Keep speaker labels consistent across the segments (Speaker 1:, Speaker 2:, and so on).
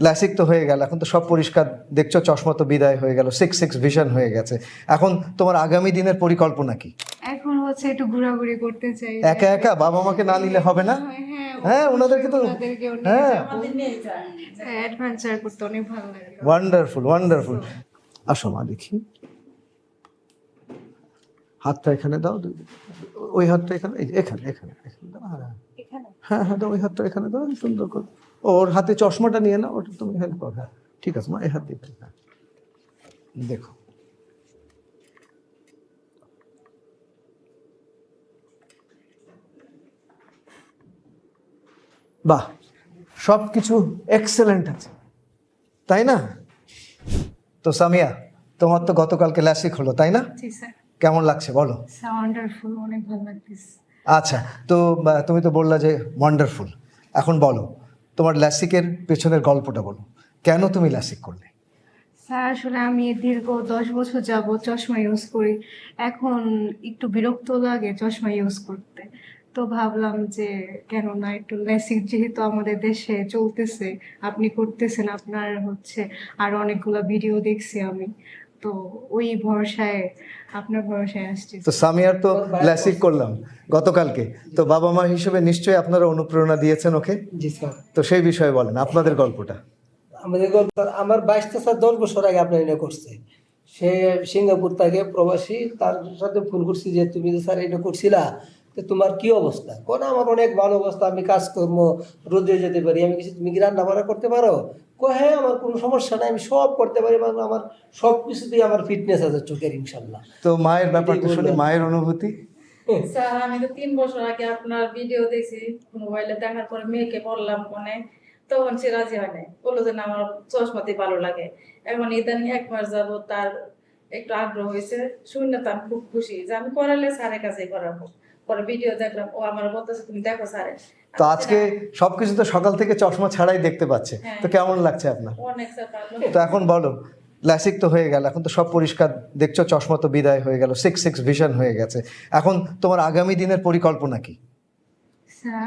Speaker 1: Classic তো হয়ে গেল এখন তো সব পরিষ্কার। দেখছ চশমা তো বিদায় হয়ে গেল সিক্স সিক্স ভিশন হয়ে গেছে। এখন তোমার আগামী দিনের পরিকল্পনা কি?
Speaker 2: এখন হচ্ছে একটু ঘোরাঘুরি করতে চাই।
Speaker 1: একা একা? বাবা মাকে না নিলে হবে না?
Speaker 2: হ্যাঁ
Speaker 1: হ্যাঁ ওনাদেরকে তো হ্যাঁ।
Speaker 2: অ্যাডভেঞ্চার করতে অনেক ভালো লাগে।
Speaker 1: ওয়ান্ডারফুল ওয়ান্ডারফুল আসো মা দেখি। হাতটা এখানে দাও ওই হাতটা এখানে এখানে এখানে এখানে দাও। হ্যাঁ হ্যাঁ হ্যাঁ দাও ওই হাতটা এখানে দাও সুন্দর করে। ওর হাতে চশমাটা নিয়ে নাও ওটা তুমি হেল্প করো। হ্যাঁ ঠিক আছে মা এই হাতে। দেখো। বাহ সব কিছু এক্সেলেন্ট আছে। তাই না? তো সামিয়া তোমার তো গতকালকে ল্যাসিক হলো তাই না? কেমন লাগছে বলো? আচ্ছা তো তুমি তো বললা যে ওয়ান্ডারফুল এখন বলো তোমার ল্যাসিকের পেছনের গল্পটা বলো। কেন তুমি ল্যাসিক করলে?
Speaker 2: স্যার, আসলে আমি দীর্ঘ দশ বছর যাব চশমা ইউজ করি। এখন একটু বিরক্ত লাগে চশমা ইউজ করতে। তো ভাবলাম যে কেন না একটু লেসিক যেহেতু আমাদের দেশে চলতেছে, আপনি করতেছেন, আপনার হচ্ছে আর অনেকগুলো ভিডিও দেখছি আমি। তো ওই ভরসায় আপনার ভরসায় আসছি।
Speaker 1: তো সামিয়ার তো ল্যাসিক করলাম গতকালকে। তো বাবা মা হিসেবে নিশ্চয়ই আপনারা অনুপ্রেরণা দিয়েছেন ওকে?
Speaker 3: জি স্যার।
Speaker 1: তো সেই বিষয়ে বলেন আপনাদের গল্পটা।
Speaker 3: আমাদের গল্প আমার বাইশটা স্যার দশ বছর আগে আপনার এটা করছে। সে সিঙ্গাপুর থেকে প্রবাসী তার সাথে ফোন করছি যে তুমি যে স্যার এটা করছিলা তো তোমার কি অবস্থা? কোন আমার অনেক ভালো অবস্থা আমি কাজকর্ম রোদে যেতে পারি আমি কিছু তুমি কি রান্না বান্না করতে পারো? কো হ্যাঁ আমার কোনো সমস্যা নাই আমি সব করতে পারি এবং আমার সব কিছুতেই আমার ফিটনেস আছে চোখের ইনশাল্লাহ।
Speaker 1: তো মায়ের ব্যাপারটা শুনি। মায়ের অনুভূতি?
Speaker 4: স্যার আমি তো তিন বছর আগে আপনার ভিডিও দেখছি মোবাইলে দেখার পরে মেয়েকে বললাম ফোনে তখন সে রাজি হয় নাই বলল যে না আমার চশমাতে ভালো লাগে। এখন ইদানিং এক মাস যাব তার একটু আগ্রহ হয়েছে শুনে তো আমি খুব খুশি যে আমি করালে স্যারের কাছে করাবো পরে ভিডিও দেখলাম ও আমার বলতেছে তুমি দেখো স্যারে।
Speaker 1: তো আজকে সবকিছু তো সকাল থেকে চশমা ছাড়াই দেখতে পাচ্ছে।
Speaker 4: হ্যাঁ।
Speaker 1: তো কেমন লাগছে আপনার?
Speaker 4: অনেক
Speaker 1: তো এখন বলো ক্লাসিক তো হয়ে গেল এখন তো সব পরিষ্কার। দেখছ চশমা তো বিদায় হয়ে গেল সিক্স সিক্স ভিশন হয়ে গেছে। এখন তোমার আগামী দিনের পরিকল্পনা কি?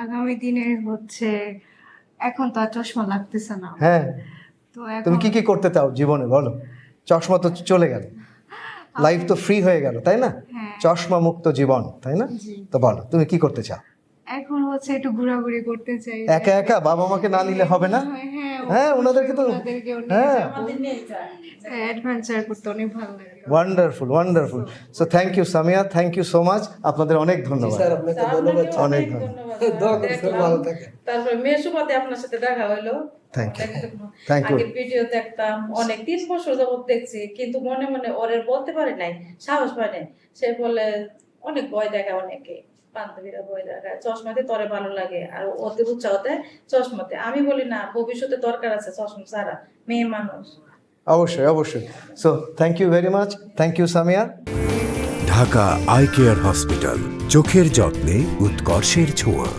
Speaker 2: আগামী দিনের হচ্ছে এখন তো আর চশমা লাগতেছে না।
Speaker 1: হ্যাঁ।
Speaker 2: তো
Speaker 1: তুমি কি কি করতে চাও জীবনে বলো। চশমা তো চলে গেল। লাইফ তো ফ্রি হয়ে গেল তাই না?
Speaker 2: হ্যাঁ।
Speaker 1: চশমা মুক্ত জীবন তাই না? তো বলো তুমি কি করতে চাও?
Speaker 2: এখন হচ্ছে একটু ঘোরাঘুরি করতে চাই।
Speaker 1: একা একা? বাবা মাকে না নিলে হবে না?
Speaker 2: হ্যাঁ
Speaker 1: হ্যাঁ ওনাদেরকে তো হ্যাঁ।
Speaker 2: অ্যাডভেঞ্চার করতে অনেক ভালো লাগে
Speaker 1: wonderful wonderful so thank you Samia thank you so much আপনাদের অনেক ধন্যবাদ।
Speaker 3: স্যার আপনাকে ধন্যবাদ।
Speaker 1: অনেক ধন্যবাদ।
Speaker 4: তারপরে আপনার সাথে দেখা হলো।
Speaker 1: You.
Speaker 4: দেখলাম।
Speaker 1: Thank you.
Speaker 4: ভিডিও দেখতাম অনেক তিন বছর যাবত দেখছি কিন্তু মনে মনে ওরে বলতে পারে নাই সাহস পায় নাই। সে বলে অনেক ভয় দেখা অনেকে। বান্ধবীরা ভয় দেখায় চশমাতে তরে ভালো লাগে আর ওতে উৎসাহতে চশমাতে। আমি বলি না ভবিষ্যতে দরকার আছে চশমা ছাড়া মেয়ে মানুষ।
Speaker 1: অবশ্যই অবশ্যই। So thank you very much thank you Samia
Speaker 5: Dhaka eye care hospital চোখের যত্নে উৎকর্ষের ছোঁয়া।